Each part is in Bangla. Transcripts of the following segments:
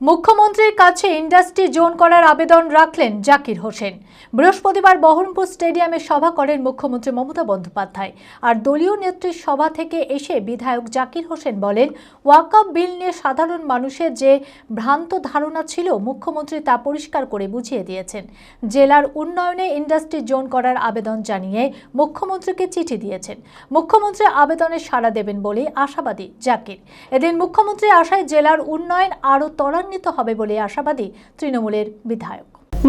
মুখ্যমন্ত্রীর কাছে ইন্ডাস্ট্রি জোন করার আবেদন রাখলেন জাকির হোসেন। বৃহস্পতিবার বহরমপুর স্টেডিয়ামে সভা করেন মুখ্যমন্ত্রী মমতা বন্দ্যোপাধ্যায়। আর দলীয় নেত্রীর সভা থেকে এসে বিধায়ক জাকির হোসেন বলেন ওয়াকআপ বিল নিয়ে সাধারণ মানুষের যে ভ্রান্ত ধারণা ছিল, মুখ্যমন্ত্রী তা পরিষ্কার করে বুঝিয়ে দিয়েছেন। জেলার উন্নয়নে ইন্ডাস্ট্রি জোন করার আবেদন জানিয়ে মুখ্যমন্ত্রীকে চিঠি দিয়েছেন। মুখ্যমন্ত্রী আবেদনে সাড়া দেবেন বলে আশাবাদী জাকির। এদিন মুখ্যমন্ত্রী আশায় জেলার উন্নয়ন আরও ত্বরান্বিত হবে বলে আশাবাদী তৃণমূলের বিধায়ক।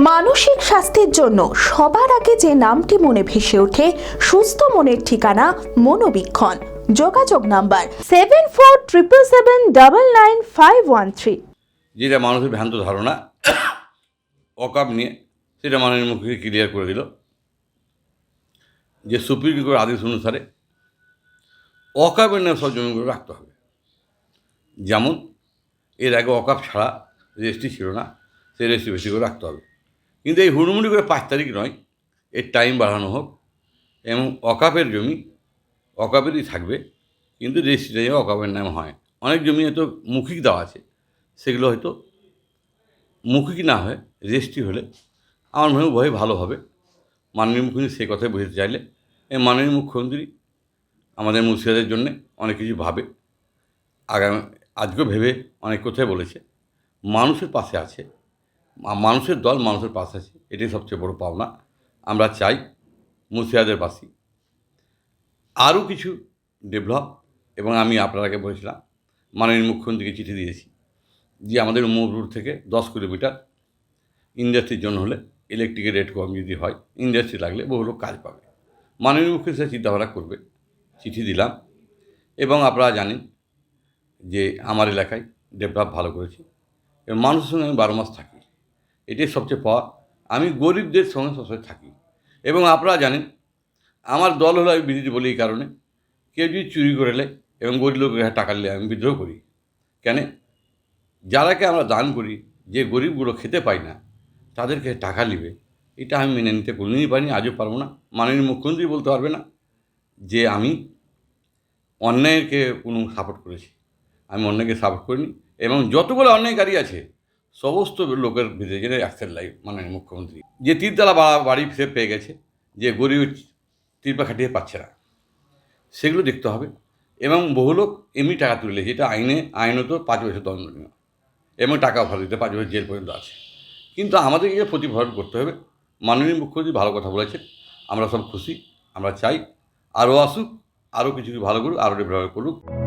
মানসিক স্বাস্থ্যের জন্য সবার আগে যে নামটি মনে ভেসে ওঠে সুস্থ মনের ঠিকানা মনোবীক্ষণ। যোগাযোগ number seven four triple seven double nine five one three যেটা মানুষের ভ্রান্ত ধারণা অকাপ নিয়ে সেটা মাননীয় মুখে ক্লিয়ার করে দিল। যে সুপ্রিম কোর্ট আদেশ অনুসারে অকাপের নামে সব জমিগুলো রাখতে হবে। যেমন এর আগে অকাপ ছাড়া রেজিস্ট্রি ছিল না, সেই রেজিস্ট্রি বেশি করে রাখতে হবে। কিন্তু এই হুড়মুড়ি করে পাঁচ তারিখ নয়, এর টাইম বাড়ানো হোক এবং অকাপের জমি, অকাপেরই থাকবে, কিন্তু রেজিস্ট্রিটা যেন অকাপের নাম হয়। অনেক জমি হয়তো মুখিক দেওয়া আছে, সেগুলো হয়তো মুখিক না হয়, রেজিস্ট্রি হলে আমার মনে উভয় ভালো হবে। মাননীয় মুখ্যমন্ত্রী সেই কথাই বুঝতে চাইলে এই মাননীয় মুখ্যমন্ত্রী আমাদের মুর্শিদাদের জন্যে অনেক কিছু ভাবে। আগামী আজকেও ভেবে অনেক কথাই বলেছে। মানুষের পাশে আছে। মানুষের দল মানুষের পাশে আছে। এটাই সবচেয়ে বড় পাওনা। আমরা চাই মুর্শিদাদের বাসী। আরও কিছু ডেভেলপ, এবং আমি আপনারাকে বলেছিলাম, মাননীয় মুখ্যমন্ত্রীকে চিঠি দিয়েছি যে আমাদের মুভ রুট থেকে দশ কিলোমিটার ইন্ডাস্ট্রির জন্য হলে ইলেকট্রিকের রেট কম যদি হয়, ইন্ডাস্ট্রি লাগলে বহু লোক কাজ পাবে। মাননীয় মুখ্যমন্ত্রী চিন্তাভাবনা করবে। চিঠি দিলাম, এবং আপনারা জানেন যে আমার এলাকায় ডেভেলপ ভালো করেছি। এবং মানুষের সঙ্গে আমি বারো মাস থাকি। এটাই সবচেয়ে পাওয়া। আমি গরিবদের সঙ্গে সবসময় থাকি। এবং আপনারা জানেন, আমার দল হলো আমি বিরোধী বলি এই কারণে। কেউ যদি চুরি করলে এবং গরিব লোকের টাকা নিলে আমি বিদ্রোহ করি। কেন? যারাকে আমরা দান করি, যে গরিবগুলো খেতে পায় না তাদেরকে টাকা নিবে। এটা আমি মেনে নিতে কোনোদিনই পারিনি, আজও পারব না। মাননীয় মুখ্যমন্ত্রী বলতে পারবে না যে আমি অন্যায়কে কোনো সাপোর্ট করেছি। আমি অন্যকে সাপোর্ট করিনি। এবং যতগুলো অন্যায়কারী আছে, সমস্ত লোকের ভিতরে জেনে অ্যাকশন লাইফ মানে মুখ্যমন্ত্রী। যে তিনতলা বাড়ি সে পেয়ে গেছে, যে গরিব তিরপা খাটিয়ে পাচ্ছে না। সেগুলো দেখতে হবে। এবং বহু লোক এমনি টাকা তুলে যেটা আইনে, আইনত পাঁচ বছর দণ্ডনীয় এবং টাকা ভালো দিতে পাঁচ বছর জেল পর্যন্ত আছে। কিন্তু আমাদেরকে প্রতিফলন করতে হবে। মাননীয় মুখ্যমন্ত্রী ভালো কথা বলেছেন। আমরা সব খুশি, আমরা চাই। আরও আসুক, আরও কিছু কিছু ভালো করুক, আরও ডেভেলপ করুক।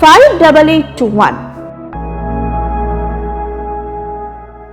five double eight two one